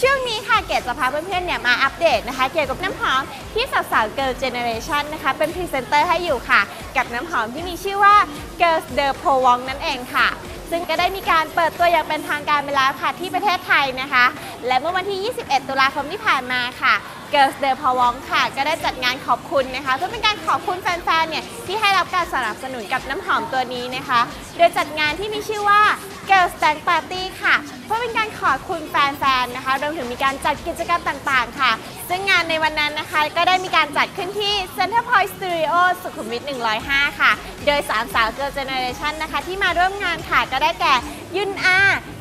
ช่วงนี้ค่ะเกดจะพาเพื่อนๆเนี่ยมาอัปเดตนะคะ เกี่ยวกับน้ำหอมที่สาวๆ Girl Generation นะคะเป็นพรีเซนเตอร์ให้อยู่ค่ะ กับน้ำหอมที่มีชื่อว่า Girls The Pro Wong นั่นเองค่ะซึ่งก็ได้มีการเปิดตัวอย่างเป็นทางการไปแล้วค่ะที่ประเทศไทยนะคะ และเมื่อวันที่ 21 ตุลาคมที่ผ่านมาค่ะ Girls Day พวองค่ะ ก็ได้จัดงานขอบคุณนะคะ เพื่อเป็นการขอบคุณแฟนๆ เนี่ย ที่ให้รับการสนับสนุนกับน้ำหอมตัวนี้นะคะ โดยจัดงานที่มีชื่อว่า Girls Tank Party ค่ะ เพื่อเป็นการขอบคุณแฟนๆ นะคะ รวมถึงมีการจัดกิจกรรมต่างๆ ค่ะซึ่งงานในวันนั้นนะคะ ก็ได้มีการจัดขึ้นที่ Center Point Studio สุขุมวิท 105 ค่ะ โดยสามสาวเกิร์ลเจเนอเรชันนะคะ ที่มาร่วมงานค่ะ ก็ได้แก่ยุนอา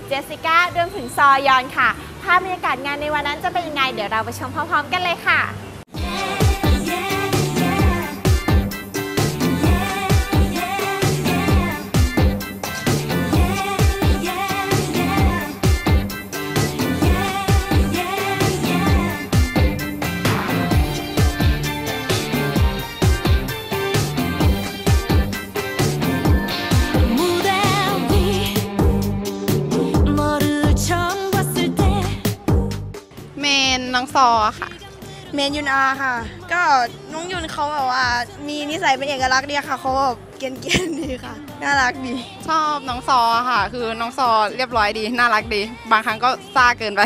เจสสิก้ารวมถึงซอยอนค่ะ ภาพบรรยากาศงานในวันนั้นจะเป็นยังไง เดี๋ยวเราไปชมพร้อมๆ กันเลยค่ะ ซอค่ะ เมนยุนอาค่ะ ก็น้องยุนเขาแบบว่า มีนิสัยเป็นเอกลักษณ์ดีค่ะเขาแบบเกรียนๆดีค่ะ น่ารักดี ชอบน้องซอค่ะ คือน้องซอเรียบร้อยดี น่ารักดี บางครั้งก็ซ่าเกินไป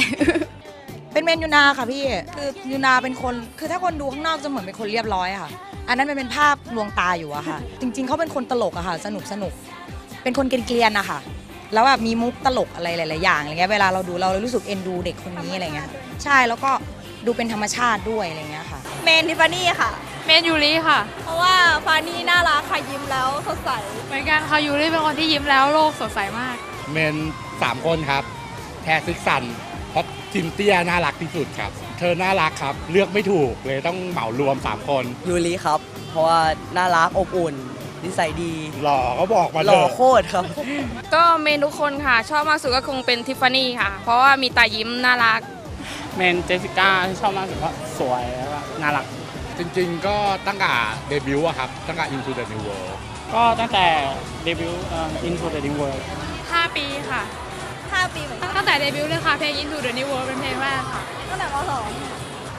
เป็นเมนยูนาค่ะพี่ คือยูนาเป็นคน คือถ้าคนดูข้างนอกจะเหมือนเป็นคนเรียบร้อยอะค่ะ อันนั้นมันเป็นภาพลวงตาอยู่อะค่ะ จริง ๆเขาเป็นคนตลกอะค่ะ สนุกสนุก เป็นคนเกลียนๆอะค่ะแล้วแบบมีมุกตลกอะไรหลายๆอย่างอะไรเงี้ย เวลาเราดูเรารู้สึกเอ็นดูเด็กคนนี้อะไรเงี้ย ใช่ แล้วก็ ดูเป็นธรรมชาติด้วยอะไรเงี้ยค่ะ เมนทิฟานี่ค่ะ เมนยูริค่ะ เพราะว่าฟานี่น่ารักค่ะยิ้มแล้วสดใส เหมือนกันค่ะยูริเป็นคนที่ยิ้มแล้วโลกสดใสมาก เมนสามคนครับ แทซิกซันเพราะทิมเตี้ยน่ารักที่สุดครับ เธอน่ารักครับ เลือกไม่ถูกเลยต้องเหมารวม 3 คนยูริครับ เพราะว่าน่ารักอบอุ่นนิสัยดี หล่อก็บอกมาหเถล่ออะ โคตรครับ ก็เมนทุกคนค่ะ ชอบมากสุดก็คงเป็นทิฟฟานี่ค่ะ เพราะว่ามีตายิ้มน่ารัก เมนเจสสิก้าที่ชอบมากสุดเพราะสวยแล้วก็น่ารัก จริงๆ ก็ตั้งแต่เดบิวต์อะครับ ตั้งแต่ Into the New World ก็ตั้งแต่เดบิวต์เอ่อ Into the New World 5ปีค่ะ 5 ปีเหมือนกันตั้งแต่เดบิวต์เลยค่ะ เพลง Into the New World เป็นเพลงแรกค่ะตั้งแต่ม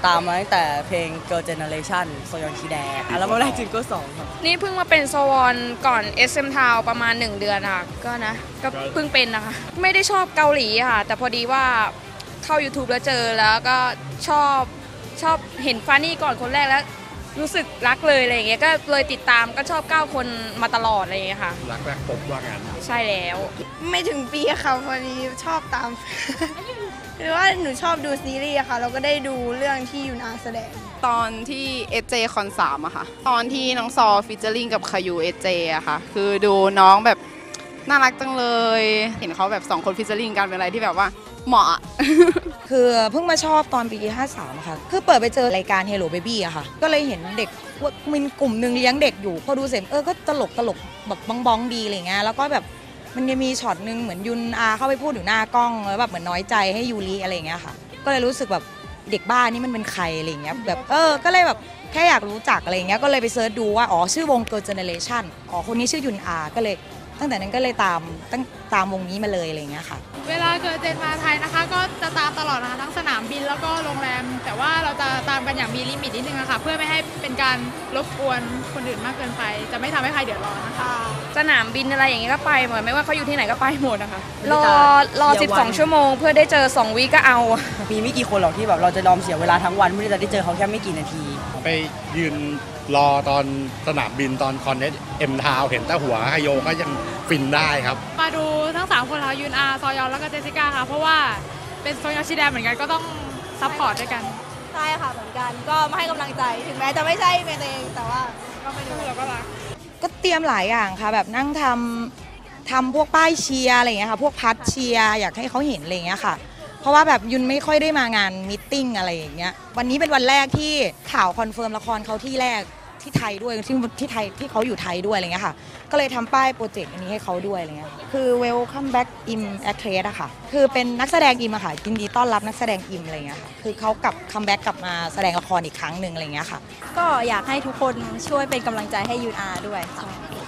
ตามมาตั้งแต่เพลง Girl Generation โซยอนคีแดอัลบั้มแรกจิงก็สองครับนี่เพิ่งมาเป็นโซวอนก่อน SM Town ประมาณ 1 เดือนค่ะ ก็นะ ก็เพิ่งเป็นนะคะ ไม่ได้ชอบเกาหลีค่ะ แต่พอดีว่า เข้า YouTube แล้วเจอแล้วก็ชอบชอบเห็นฟานี่ก่อนคนแรกแล้ว รู้สึกรักเลยอะไรอย่างเงี้ยก็เลยติดตามก็ชอบ 9 คนมาตลอดอะไรอย่างเงี้ยค่ะ รักแรกพบว่างั้นใช่แล้ว2ไม่ถึงปีค่ะพอดีชอบตาม หรือว่าหนูชอบดูซีรีส์อะค่ะ เราก็ได้ดูเรื่องที่ยุนอาแสดง ตอนที่เอเจคอนสามอะค่ะ ตอนที่น้องซอฟิชเจอริงกับคายูเอเจอะค่ะ คือดูน้องแบบน่ารักจังเลย เห็นเขาแบบสองคนฟิชเจอริงกันเป็นอะไรที่แบบว่า เหมาะ คือเพิ่งมาชอบตอนปี 53 ค่ะ คือเปิดไปเจอรายการ Hello Baby อะค่ะ ก็เลยเห็นเด็กว่ามีกลุ่มหนึ่งเลี้ยงเด็กอยู่ พอดูเสร็จเออ ก็ตลกตลกแบบบ้องบ้องๆดีอะไรเงี้ย แล้วก็แบบมันยังมีช็อตหนึ่งเหมือนยุนอาเข้าไปพูดอยู่หน้ากล้องแล้วแบบเหมือนน้อยใจให้ยูริอะไรเงี้ยค่ะ ก็เลยรู้สึกแบบเด็กบ้านนี่มันเป็นใครอะไรเงี้ย แบบเออ ก็เลยแบบแค่อยากรู้จักอะไรเงี้ย ก็เลยไปเซิร์ชดูว่า อ๋อ ชื่อวง Girl Generation อ๋อ คนนี้ชื่อยุนอา ก็เลย ตั้งแต่นั้นก็เลยตามตั้งตามวงนี้มาเลยอะไรเงี้ยค่ะ เวลาเกิดเจนมาไทยนะคะ ก็จะตามตลอดนะคะทั้งสนามบินแล้วก็โรงแรม แต่ว่าเราจะตามกันอย่างมีลิมิตนิดนึงนะคะเพื่อไม่ให้เป็นการรบกวนคนอื่นมากเกินไป จะไม่ทำให้ใครเดือดร้อนนะคะ สนามบินอะไรอย่างเงี้ยก็ไปหมดไม่ว่าเขาอยู่ที่ไหนก็ไปหมดนะคะรอรอ เดี๋ยววัน 12 ชั่วโมง เพื่อได้เจอ 2วิก็เอา มีไม่กี่คนหรอกที่แบบเราจะยอมเสียเวลาทั้งวันเพื่อที่จะได้เจอเขาแค่ไม่กี่นาที ไปยืน รอตอนสนามบินตอนคอนเนตเอ็มทาวเห็นแต่หัวไฮโยก็ยังฟินได้ครับ มาดูทั้ง 3 คนค่ะยุนอาซอยอนแล้วก็เจสสิก้าค่ะ เพราะว่าเป็นโซยอนชิแดนเหมือนกันก็ต้องซัพพอร์ตด้วยกัน ใช่ค่ะเหมือนกันก็มาให้กำลังใจถึงแม้จะไม่ใช่เมนตัวเองแต่ว่าก็ไปดูเราก็รักก็เตรียมหลายอย่างค่ะ แบบนั่งทำทำพวกป้ายเชียร์อะไรอย่างเงี้ยค่ะ พวกพัดเชียร์อยากให้เขาเห็นอะไรอย่างเงี้ยค่ะ เพราะว่าแบบยุนไม่ค่อยได้มางานมิทติ้งอะไรอย่างเงี้ยวันนี้เป็นวันแรกที่ข่าวคอนเฟิร์มละครเขาที่แรก ที่ไทยด้วยที่ที่ไทยที่เขาอยู่ไทยด้วยอะไรเงี้ยค่ะ ก็เลยทำป้ายโปรเจกต์อันนี้ให้เขาด้วยอะไรเงี้ยคือ welcome back im actress อะค่ะ คือเป็นนักแสดงอิมอะค่ะยินดีต้อนรับนักแสดงอิมอะไรเงี้ยค่ะคือเขากลับคัมแบ็กกลับมาแสดงละครอีกครั้งหนึ่งอะไรเงี้ยค่ะ ก็อยากให้ทุกคนช่วยเป็นกำลังใจให้ยุนอาด้วยค่ะ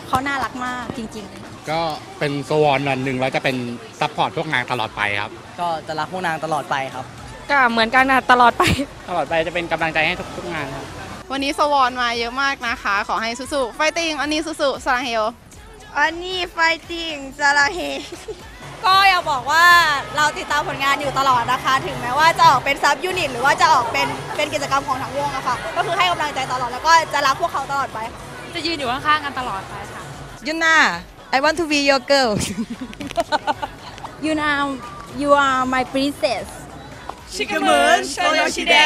เขาน่ารักมากจริง ๆ ก็เป็นสวอนนันหนึ่งแล้วจะเป็นซัพพอร์ตพวกงานตลอดไปครับ ก็จะรักพวกนางตลอดไปครับ ก็เหมือนกันค่ะตลอดไป ตลอดไปจะเป็นกำลังใจให้ทุกๆงานครับ วันนี้สวอนมาเยอะมากนะคะ ขอให้สู้ๆไฟติ้งอันนี้สู้ๆสลาเฮลอันนี้ไฟติ้งซาลาเฮก็อยากบอกว่าเราติดตามผลงานอยู่ตลอดนะคะ ถึงแม้ว่าจะออกเป็นซับยูนิตหรือว่าจะออกเป็นเป็นกิจกรรมของทั้งวงอะค่ะ ก็คือให้กำลังใจตลอดแล้วก็จะรักพวกเขาตลอดไป จะยืนอยู่ข้างๆกันตลอดไปค่ะยุน่า I want to be your girl You know you are my princess ชิคกี้พายโซโยชิเด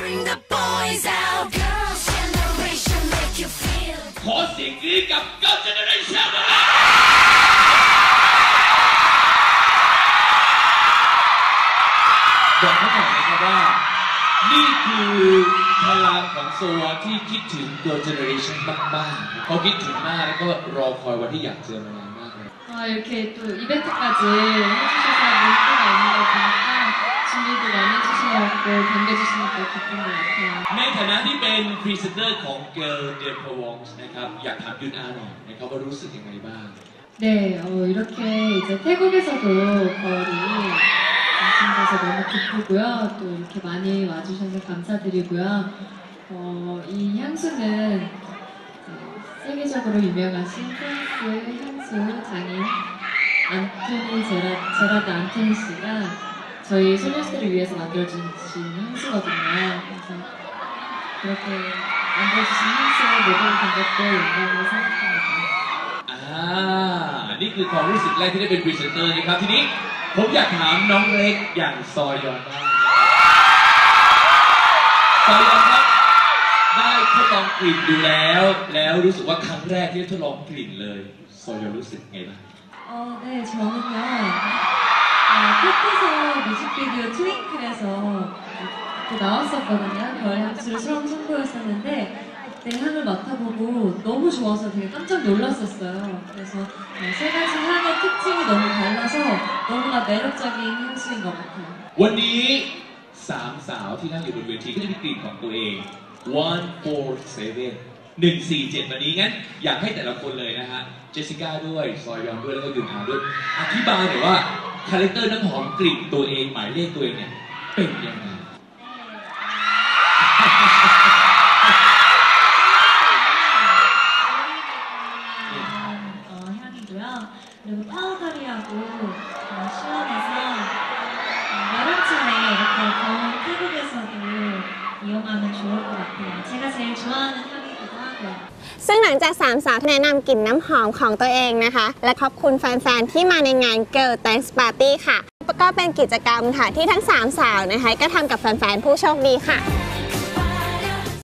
Bring the boys out Girls generation make you feel ขอเสียงกรี๊ดกับ Girl Generation นะฮะบอกเขาหน่อยนะครับว่า นี่คือพลังของโซวอนที่คิดถึง Girl Generation มากๆเขาคิดถึงมากแล้วก็รอคอยวันที่อยากเจอมานานมากเลย 아, 이렇게 또 이벤트까지 해주셔서 문구가 있는 거 보니까 준비도 많이 해주셔서 서 반겨주시니까 기쁜 것 같아요. ในฐานะที่เป็นพรีเซนเตอร์ของ Girl d e p r o w o n g นะครับ อยากถามยุนอาหน่อยนะครับว่ารู้สึกยังไงบ้าง 네, 어, 이렇게 이제 태국에서도 거울이 완성돼서 너무 기쁘고요. 또 이렇게 많이 와주셔서 감사드리고요. 어, 이 향수는 이제 세계적으로 유명하신 프랑스 향수 장인 안토니 제라, 제라드 안토니 씨가 저희 소녀시대를 위해서 만들어주신 향수거든요. 그래서 그렇게 만들어주신 향수에 모델 된 것도 영광으로 생각합니다. อ่า นี่คือความรู้สึกแรกที่ได้เป็นพรีเซนเตอร์นะครับ ทีนี้ผมอยากถามน้องเล็กอย่างซอยยอนบ้างซอยยอนครับ ได้ทดลองกลิ่นดูแล้ว แล้วรู้สึกว่าครั้งแรกที่ได้ทดลองกลิ่นเลยซอยยอนรู้สึกไงบ้าง 어, 네, 저는요, 어, 컷에서 뮤직비디오 트윙클에서 그 나왔었거든요. 별 향수를 처음 선보였었는데, 그때 향을 맡아보고 너무 좋아서 되게 깜짝 놀랐었어요. 그래서 어, 세 가지 향의 특징이 너무 달라서 너무나 매력적인 향수인 것 같아요. วันนี้สามสาวที่นั่งอยู่บนเวทีก็จะมีกลิ่นของตัวเอง one four seven หนึ่งสี่เจ็ดวันนี้งั้น อยากให้แต่ละคนเลยนะฮะ เจสสิก้าด้วย ซอยยอนด้วย แล้วก็ยุนอาด้วย อธิบายหน่อยว่า คาแรคเตอร์น้ำหอมกลิ่นตัวเอง หมายเลขตัวเองเนี่ย เ ป็นยังไง 어, 향이고요. 그리고 파우더리하고 어, 시원해서 어, 여름철에 이렇게 더운 태국에서도 이용하면 좋을 것 같아요. 제가 제일 좋아하는 향이기도 하고요. ซึ่งหลังจากสามสาวแนะนำกลิ่นน้ำหอมของตัวเองนะคะ และขอบคุณแฟนๆ ที่มาในงาน Girl Thanks Party ค่ะ ก็เป็นกิจกรรมค่ะที่ทั้งสามสาวนะคะก็ทำกับแฟนๆผู้โชคดีค่ะ